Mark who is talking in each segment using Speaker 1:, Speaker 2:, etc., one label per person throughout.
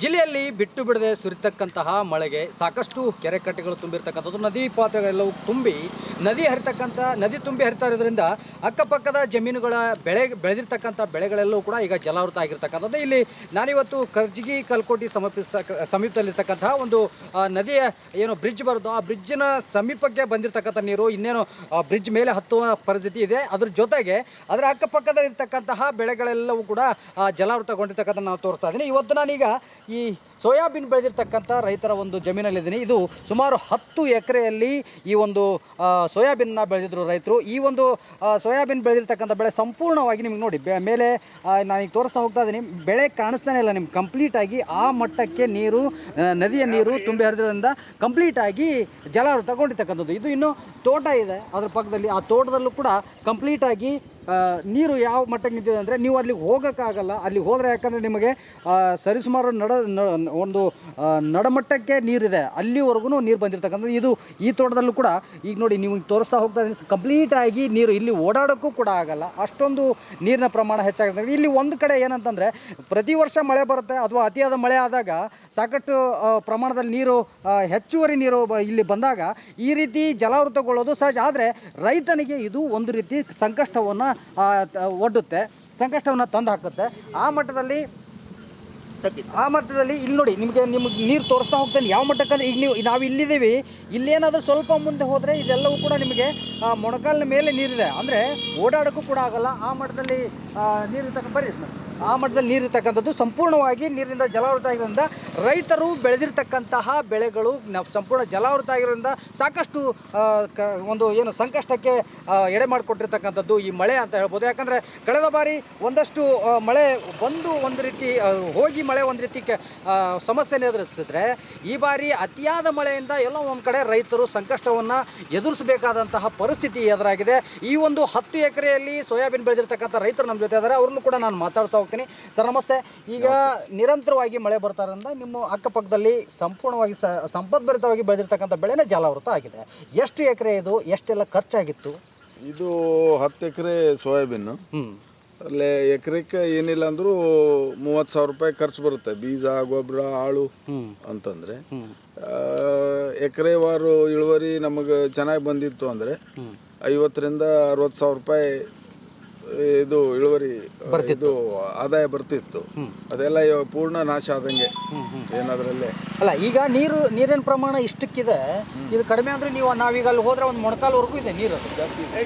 Speaker 1: ಜಿಲ್ಲೆಯಲ್ಲಿ ಬಿಟ್ಟು ಬಿಡದೆ ಸುರಿತಕ್ಕಂತಹ ಮಳೆಗೆ ಸಾಕಷ್ಟು ಕೆರೆ ಕಟ್ಟೆಗಳು ತುಂಬಿರ್ತಕ್ಕಂಥದ್ದು. ನದಿ ಪಾತ್ರಗಳೆಲ್ಲವೂ ತುಂಬಿ ನದಿ ಹರಿತಕ್ಕಂಥ, ನದಿ ತುಂಬಿ ಹರಿತಾ ಇರೋದ್ರಿಂದ ಅಕ್ಕಪಕ್ಕದ ಜಮೀನುಗಳ ಬೆಳೆ, ಬೆಳೆದಿರ್ತಕ್ಕಂಥ ಬೆಳೆಗಳೆಲ್ಲವೂ ಕೂಡ ಈಗ ಜಲಾವೃತ ಆಗಿರ್ತಕ್ಕಂಥದ್ದು. ಇಲ್ಲಿ ನಾನಿವತ್ತು ಕರ್ಜಿಗಿ ಕಲ್ಕೋಟಿ ಸಮೀಪಿಸ, ಸಮೀಪದಲ್ಲಿರ್ತಕ್ಕಂತಹ ಒಂದು ನದಿಯ ಏನು ಬ್ರಿಡ್ಜ್ ಬರುತ್ತೋ, ಆ ಬ್ರಿಡ್ಜಿನ ಸಮೀಪಕ್ಕೆ ಬಂದಿರತಕ್ಕಂಥ ನೀರು, ಇನ್ನೇನು ಬ್ರಿಡ್ಜ್ ಮೇಲೆ ಹತ್ತುವ ಪರಿಸ್ಥಿತಿ ಇದೆ. ಅದ್ರ ಜೊತೆಗೆ ಅದರ ಅಕ್ಕಪಕ್ಕದಲ್ಲಿರ್ತಕ್ಕಂತಹ ಬೆಳೆಗಳೆಲ್ಲವೂ ಕೂಡ ಜಲಾವೃತಗೊಂಡಿರ್ತಕ್ಕಂಥ ನಾವು ತೋರಿಸ್ತಾ ಇದ್ದೀನಿ. ಇವತ್ತು ನಾನೀಗ ಈ ಸೋಯಾಬೀನ್ ಬೆಳೆದಿರ್ತಕ್ಕಂಥ ರೈತರ ಒಂದು ಜಮೀನಲ್ಲಿದ್ದೀನಿ. ಇದು ಸುಮಾರು ಹತ್ತು ಎಕರೆಯಲ್ಲಿ ಈ ಒಂದು ಸೋಯಾಬೀನ್ನ ಬೆಳೆದಿದ್ರು ರೈತರು. ಈ ಒಂದು ಸೋಯಾಬೀನ್ ಬೆಳೆದಿರ್ತಕ್ಕಂಥ ಬೆಳೆ ಸಂಪೂರ್ಣವಾಗಿ ನಿಮ್ಗೆ ನೋಡಿ ಮೇಲೆ ಈಗ ತೋರಿಸ್ತಾ ಹೋಗ್ತಾ ಇದ್ದೀನಿ. ಬೆಳೆ ಕಾಣಿಸ್ತಾನೆ ಇಲ್ಲ ನಿಮ್ಗೆ ಕಂಪ್ಲೀಟಾಗಿ ಆ ಮಟ್ಟಕ್ಕೆ ನೀರು ನದಿಯ ನೀರು ತುಂಬಿ ಹರಿದ್ರಿಂದ ಕಂಪ್ಲೀಟಾಗಿ ಜಲಾವೃತಗೊಂಡಿರ್ತಕ್ಕಂಥದ್ದು ಇದು ಇನ್ನು ತೋಟ ಇದೆ, ಅದ್ರ ಪಕ್ಕದಲ್ಲಿ. ಆ ತೋಟದಲ್ಲೂ ಕೂಡ ಕಂಪ್ಲೀಟಾಗಿ ನೀರು ಯಾವ ಮಟ್ಟಕ್ಕೆ ನಿಂತಿದೆ ಅಂದರೆ ನೀವು ಅಲ್ಲಿಗೆ ಹೋಗೋಕ್ಕಾಗಲ್ಲ. ಅಲ್ಲಿ ಹೋದರೆ ಯಾಕಂದರೆ ನಿಮಗೆ ಸರಿಸುಮಾರು ನಡ ಒಂದು ನಡಮಟ್ಟಕ್ಕೆ ನೀರಿದೆ. ಅಲ್ಲಿವರೆಗೂ ನೀರು ಬಂದಿರ್ತಕ್ಕಂಥದ್ದು. ಇದು ಈ ತೋಟದಲ್ಲೂ ಕೂಡ, ಈಗ ನೋಡಿ ನೀವು ತೋರಿಸ್ತಾ ಹೋಗ್ತಾ ಕಂಪ್ಲೀಟಾಗಿ ನೀರು ಇಲ್ಲಿ ಓಡಾಡೋಕ್ಕೂ ಕೂಡ ಆಗಲ್ಲ. ಅಷ್ಟೊಂದು ನೀರಿನ ಪ್ರಮಾಣ ಹೆಚ್ಚಾಗುತ್ತೆ. ಇಲ್ಲಿ ಒಂದು ಕಡೆ ಏನಂತಂದರೆ, ಪ್ರತಿ ವರ್ಷ ಮಳೆ ಬರುತ್ತೆ ಅಥವಾ ಅತಿಯಾದ ಮಳೆ ಆದಾಗ ಸಾಕಷ್ಟು ಪ್ರಮಾಣದಲ್ಲಿ ನೀರು ಹೆಚ್ಚುವರಿ ನೀರು ಇಲ್ಲಿ ಬಂದಾಗ ಈ ರೀತಿ ಜಲಾವೃತಗೊಳ್ಳೋದು ಸಹಜ. ಆದರೆ ರೈತನಿಗೆ ಇದು ಒಂದು ರೀತಿ ಸಂಕಷ್ಟವನ್ನು ಒಡ್ಡುತ್ತೆ, ಸಂಕಷ್ಟವನ್ನು ತಂದು ಹಾಕುತ್ತೆ. ಆ ಮಟ್ಟದಲ್ಲಿ ಆ ಮಟ್ಟದಲ್ಲಿ ಇಲ್ಲಿ ನೋಡಿ, ನಿಮಗೆ ನಿಮಗೆ ನೀರು ತೋರಿಸ್ತಾ ಹೋಗ್ತಾನೆ. ಯಾವ ಮಟ್ಟಕ್ಕಂದ್ರೆ ಈಗ ನೀವು, ನಾವು ಇಲ್ಲಿದ್ದೀವಿ. ಇಲ್ಲೇನಾದರೂ ಸ್ವಲ್ಪ ಮುಂದೆ ಹೋದರೆ ಇದೆಲ್ಲವೂ ಕೂಡ ನಿಮಗೆ ಮೊಣಕಾಲಿನ ಮೇಲೆ ನೀರಿದೆ. ಅಂದರೆ ಓಡಾಡೋಕ್ಕೂ ಕೂಡ ಆಗಲ್ಲ. ಆ ಮಟ್ಟದಲ್ಲಿ ನೀರು ತಗೊಂಡು ಸ್ವಾಮಿ. ಆ ಮಟ್ಟದಲ್ಲಿ ನೀರಿರ್ತಕ್ಕಂಥದ್ದು ಸಂಪೂರ್ಣವಾಗಿ ನೀರಿನಿಂದ ಜಲಾವೃತ ಆಗಿರೋದ್ರಿಂದ ರೈತರು ಬೆಳೆದಿರ್ತಕ್ಕಂತಹ ಬೆಳೆಗಳು ಸಂಪೂರ್ಣ ಜಲಾವೃತ ಆಗಿರೋದ್ರಿಂದ ಸಾಕಷ್ಟು ಕ, ಒಂದು ಏನು ಸಂಕಷ್ಟಕ್ಕೆ ಎಡೆ ಮಾಡಿಕೊಟ್ಟಿರ್ತಕ್ಕಂಥದ್ದು ಈ ಮಳೆ ಅಂತ ಹೇಳ್ಬೋದು. ಯಾಕಂದರೆ ಕಳೆದ ಬಾರಿ ಒಂದಷ್ಟು ಮಳೆ ಬಂದು ಒಂದು ರೀತಿ ಹೋಗಿ ಮಳೆ ಒಂದು ರೀತಿ ಸಮಸ್ಯೆ ಸಮಸ್ಯೆನ ಎದುರಿಸಿದ್ರೆ ಈ ಬಾರಿ ಅತಿಯಾದ ಮಳೆಯಿಂದ ಎಲ್ಲೋ ಒಂದು ಕಡೆ ರೈತರು ಸಂಕಷ್ಟವನ್ನು ಎದುರಿಸಬೇಕಾದಂತಹ ಪರಿಸ್ಥಿತಿ ಎದುರಾಗಿದೆ. ಈ ಒಂದು ಹತ್ತು ಎಕರೆಯಲ್ಲಿ ಸೋಯಾಬೀನ್ ಬೆಳೆದಿರ್ತಕ್ಕಂಥ ರೈತರು ನಮ್ಮ ಜೊತೆ ಇದ್ದಾರೆ ಅವ್ರನ್ನು ಕೂಡ ನಾನು ಮಾತಾಡ್ತಾ ಹೋಗ್ತೀನಿ. ಸರ್ ನಮಸ್ತೆ. ಈಗ ನಿರಂತರವಾಗಿ ಮಳೆ ಬರ್ತಾ ಇರೋದ್ರಿಂದ ನಿಮ್ಮ ಅಕ್ಕಪಕ್ಕದಲ್ಲಿ ಸಂಪೂರ್ಣವಾಗಿ ಸ ಸಂಪದ್ಭರಿತವಾಗಿ ಬೆಳೆದಿರ್ತಕ್ಕಂಥ ಬೆಳೆನೇ ಜಾಲಾವೃತ ಆಗಿದೆ. ಎಷ್ಟು ಎಕರೆ ಇದು? ಎಷ್ಟೆಲ್ಲ ಖರ್ಚಾಗಿತ್ತು?
Speaker 2: ಇದು ಹತ್ತು ಎಕರೆ ಸೋಯಾಬೀನು. ಅಲ್ಲಿ ಎಕರೆಕ್ಕೆ ಏನಿಲ್ಲ ಅಂದ್ರು ಮೂವತ್ತು ಸಾವಿರ ರೂಪಾಯಿ ಖರ್ಚು ಬರುತ್ತೆ. ಬೀಜ ಗೊಬ್ಬರ ಆಳು ಅಂತಂದ್ರೆ.
Speaker 1: ಅಂತಂದರೆ
Speaker 2: ಎಕರೆವಾರು ಇಳುವರಿ ನಮಗೆ ಚೆನ್ನಾಗಿ ಬಂದಿತ್ತು ಅಂದರೆ ಐವತ್ತರಿಂದ ಅರವತ್ತು ಸಾವಿರ ರೂಪಾಯಿ ಇದು ಇಳುವರಿ ಇದು ಆದಾಯ ಬರ್ತಿತ್ತು. ಅದೆಲ್ಲ ಇವಾಗ ಪೂರ್ಣ ನಾಶ ಆದಂಗೆ. ಏನಾದ್ರಲ್ಲೇ?
Speaker 1: ಅಲ್ಲ ಈಗ ನೀರು ನೀರಿನ ಪ್ರಮಾಣ ಇಷ್ಟಕ್ಕಿದೆ. ಇದು ಕಡಿಮೆ ಅಂದ್ರೆ ನೀವು ನಾವೀಗ ಅಲ್ಲಿ ಹೋದ್ರೆ ಒಂದು ಮೊಣಕಾಲ್ವರೆಗೂ ಇದೆ ನೀರು ಅದು.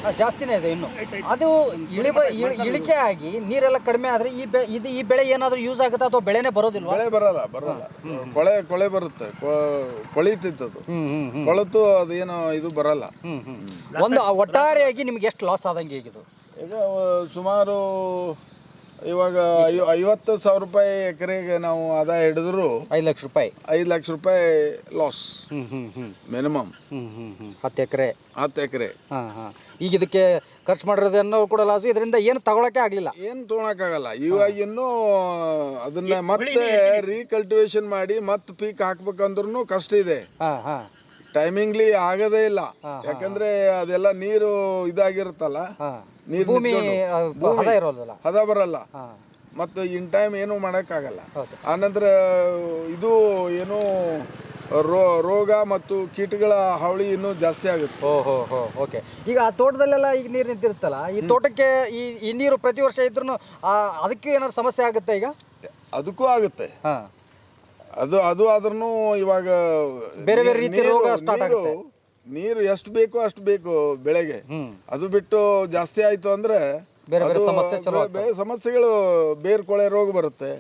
Speaker 1: ಆ, ಜಾಸ್ತಿನೇ ಇದೆ ಇನ್ನು. ಅದು ಇಳಿ ಇಳ್- ಇಳಿಕೆ ಆಗಿ ನೀರೆಲ್ಲ ಕಡಿಮೆ ಆದ್ರೆ ಈ ಬೆ ಇದು ಈ ಬೆಳೆ ಏನಾದರೂ ಯೂಸ್ ಆಗುತ್ತಾ ಅಥವಾ ಬೆಳೆನೇ ಬರೋದಿಲ್ಲ
Speaker 2: ಬೆಳೆ ಬರಲ್ಲ ಬರಲ್ಲ. ಕೊಳೆ ಕೊಳೆ ಬರುತ್ತೆ.
Speaker 1: ಕೊಳಿತಿತ್ತು ಅದು.
Speaker 2: ಕೊಳತು ಅದೇನೋ ಇದು ಬರಲ್ಲ.
Speaker 1: ಒಂದು ಒಟ್ಟಾರೆಯಾಗಿ ನಿಮ್ಗೆ ಎಷ್ಟು ಲಾಸ್ ಆದಂಗೆ ಈಗ ಇದು
Speaker 2: ಈಗ ಸುಮಾರು ಇವಾಗ ಐವ- ಐವತ್ತು ಸಾವಿರ ರೂಪಾಯಿ ಎಕರೆಗೆ ನಾವು ಆದಾಯ ಹಿಡಿದ್ರು
Speaker 1: ಐದು ಲಕ್ಷ ರೂಪಾಯಿ.
Speaker 2: ಐದು ಲಕ್ಷ ರೂಪಾಯಿ ಲಾಸ್
Speaker 1: ಹ್ಞೂ ಹ್ಞೂ ಹ್ಞೂ
Speaker 2: ಮಿನಿಮಮ್
Speaker 1: ಹ್ಞೂ ಹ್ಞೂ ಹ್ಞೂ ಹತ್ತು ಎಕರೆ.
Speaker 2: ಹತ್ತು ಎಕರೆ.
Speaker 1: ಹಾಂ ಹಾಂ. ಈಗ ಇದಕ್ಕೆ ಖರ್ಚು ಮಾಡಿರೋದನ್ನು ಕೂಡ ಲಾಸು ಇದರಿಂದ ಏನು ತಗೊಳಕ್ಕೆ ಆಗಲಿಲ್ಲ.
Speaker 2: ಏನು ತೊಗೊಳಕ್ಕಾಗಲ್ಲ ಇವಾಗ ಇನ್ನೂ ಅದನ್ನ ಮತ್ತೆ ರೀಕಲ್ಟಿವೇಶನ್ ಮಾಡಿ ಮತ್ತೆ ಪೀಕ್ ಹಾಕ್ಬೇಕಂದ್ರೂ ಕಷ್ಟ ಇದೆ.
Speaker 1: ಹಾಂ ಹಾಂ.
Speaker 2: ಟೈಮಿಂಗ್ಲಿ ಆಗದೇ ಇಲ್ಲ. ಯಾಕಂದ್ರೆ ಅದೆಲ್ಲ ನೀರು ಇದಾಗಿರುತ್ತಲ್ಲ ನೀರು
Speaker 1: ಭೂಮಿ ಹದ ಇರೋದಲ್ಲ.
Speaker 2: ಹದ ಬರಲ್ಲ. ಮತ್ತು ಇನ್ ಟೈಮ್ ಏನು ಮಾಡೋಕ್ಕಾಗಲ್ಲ.
Speaker 1: ಆಗಲ್ಲ
Speaker 2: ಆನಂತರ ಇದು ಏನು ರೋ ರೋಗ ಮತ್ತು ಕೀಟಗಳ ಹಾವಳಿ ಇನ್ನೂ ಜಾಸ್ತಿ ಆಗುತ್ತೆ.
Speaker 1: ಓ ಹೋ ಹೋ ಓಕೆ. ಈಗ ಆ ತೋಟದಲ್ಲೆಲ್ಲ ಈಗ ನೀರು ನಿಂತಿರುತ್ತಲ್ಲ ಈ ತೋಟಕ್ಕೆ ಈ ಈ ನೀರು ಪ್ರತಿ ವರ್ಷ ಇದ್ರೂ ಅದಕ್ಕೂ ಏನಾದ್ರು ಸಮಸ್ಯೆ ಆಗುತ್ತೆ ಈಗ?
Speaker 2: ಅದಕ್ಕೂ ಆಗುತ್ತೆ.
Speaker 1: ಹಾಂ.
Speaker 2: ಅದು ಅದು ಆದ್ರೂ ಇವಾಗ
Speaker 1: ಬೇರೆ ಬೇರೆ
Speaker 2: ರೀತಿ
Speaker 1: ರೋಗ
Speaker 2: ಸ್ಟಾರ್ಟ್
Speaker 1: ಆಗುತ್ತೆ.
Speaker 2: ನೀರು ಎಷ್ಟು ಬೇಕೋ ಅಷ್ಟು ಬೇಕು ಬೆಳೆಗೆ. ಅದು ಬಿಟ್ಟು ಜಾಸ್ತಿ ಆಯ್ತು ಅಂದ್ರೆ
Speaker 1: ಬೇರೆ ಬೇರೆ
Speaker 2: ಅದು ಬೇರೆ ಸಮಸ್ಯೆಗಳು ಬೇರ್ ಕೊಳೆ ರೋಗ ಬರುತ್ತೆ.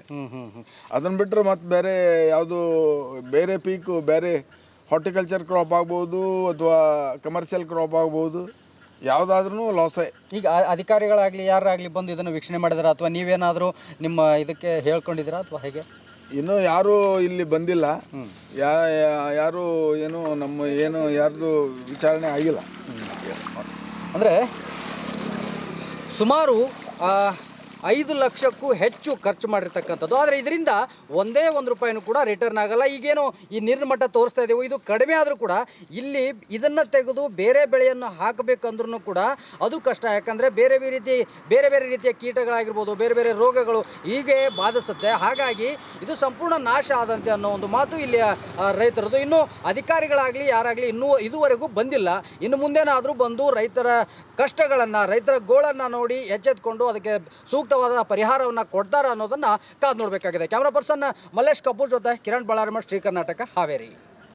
Speaker 2: ಅದನ್ನ ಬಿಟ್ಟರೆ ಮತ್ತೆ ಬೇರೆ ಯಾವುದು ಬೇರೆ ಪೀಕು ಬೇರೆ ಹಾರ್ಟಿಕಲ್ಚರ್ ಕ್ರಾಪ್ ಆಗ್ಬೋದು ಅಥವಾ ಕಮರ್ಷಿಯಲ್ ಕ್ರಾಪ್ ಆಗ್ಬೋದು ಯಾವುದಾದ್ರೂ ಲಾಸೇ
Speaker 1: ಈಗ ಅಧಿಕಾರಿಗಳಾಗ್ಲಿ ಯಾರಾಗ್ಲಿ ಯಾರಾಗಲಿ ಬಂದು ಇದನ್ನು ವೀಕ್ಷಣೆ ಮಾಡಿದಾರ? ಅಥವಾ ನೀವೇನಾದರೂ ನಿಮ್ಮ ಇದಕ್ಕೆ ಹೇಳ್ಕೊಂಡಿದ್ದೀರಾ ಅಥವಾ ಹೇಗೆ?
Speaker 2: ಇನ್ನೂ ಯಾರು ಇಲ್ಲಿ ಬಂದಿಲ್ಲ. ಯಾ ಯಾರು ಏನು ನಮ್ಮ ಏನು ಯಾರ್ದು ವಿಚಾರಣೆ ಆಗಿಲ್ಲ.
Speaker 1: ಅಂದರೆ ಸುಮಾರು ಐದು ಲಕ್ಷಕ್ಕೂ ಹೆಚ್ಚು ಖರ್ಚು ಮಾಡಿರ್ತಕ್ಕಂಥದ್ದು. ಆದರೆ ಇದರಿಂದ ಒಂದೇ ಒಂದು ರೂಪಾಯಿನೂ ಕೂಡ ರಿಟರ್ನ್ ಆಗಲ್ಲ. ಈಗೇನು ಈ ನೀರಿನ ಮಟ್ಟ ತೋರಿಸ್ತಾ ಇದ್ದೀವಿ ಇದು ಕಡಿಮೆ ಆದರೂ ಕೂಡ ಇಲ್ಲಿ ಇದನ್ನು ತೆಗೆದು ಬೇರೆ ಬೆಳೆಯನ್ನು ಹಾಕಬೇಕಂದ್ರೂ ಕೂಡ ಅದು ಕಷ್ಟ. ಯಾಕಂದರೆ ಬೇರೆ ಬೇರೆ ರೀತಿ, ಬೇರೆ ಬೇರೆ ರೀತಿಯ ಕೀಟಗಳಾಗಿರ್ಬೋದು, ಬೇರೆ ಬೇರೆ ರೋಗಗಳು ಹೀಗೆ ಬಾಧಿಸುತ್ತೆ. ಹಾಗಾಗಿ ಇದು ಸಂಪೂರ್ಣ ನಾಶ ಆದಂತೆ ಅನ್ನೋ ಒಂದು ಮಾತು ಇಲ್ಲಿ ರೈತರದು ಇನ್ನು ಅಧಿಕಾರಿಗಳಾಗಲಿ, ಯಾರಾಗಲಿ ಇನ್ನೂ ಇದುವರೆಗೂ ಬಂದಿಲ್ಲ. ಇನ್ನು ಮುಂದೇನಾದರೂ ಬಂದು ರೈತರ ಕಷ್ಟಗಳನ್ನು, ರೈತರ ಗೋಳನ್ನು ನೋಡಿ ಎಚ್ಚೆತ್ಕೊಂಡು ಅದಕ್ಕೆ ಸೂಕ್ತವಾದ ಪರಿಹಾರವನ್ನು ಕೊಡ್ತಾರ ಅನ್ನೋದನ್ನು ಕಾದು ನೋಡಬೇಕಾಗಿದೆ. ಕ್ಯಾಮ್ರಾ ಪರ್ಸನ್ ಮಲ್ಲೇಶ್ ಕಪೂರ್ ಜೊತೆ ಕಿರಣ್ ಬಳ್ಳಾರಮಠ ಶ್ರೀ ಕರ್ನಾಟಕ ಹಾವೇರಿ.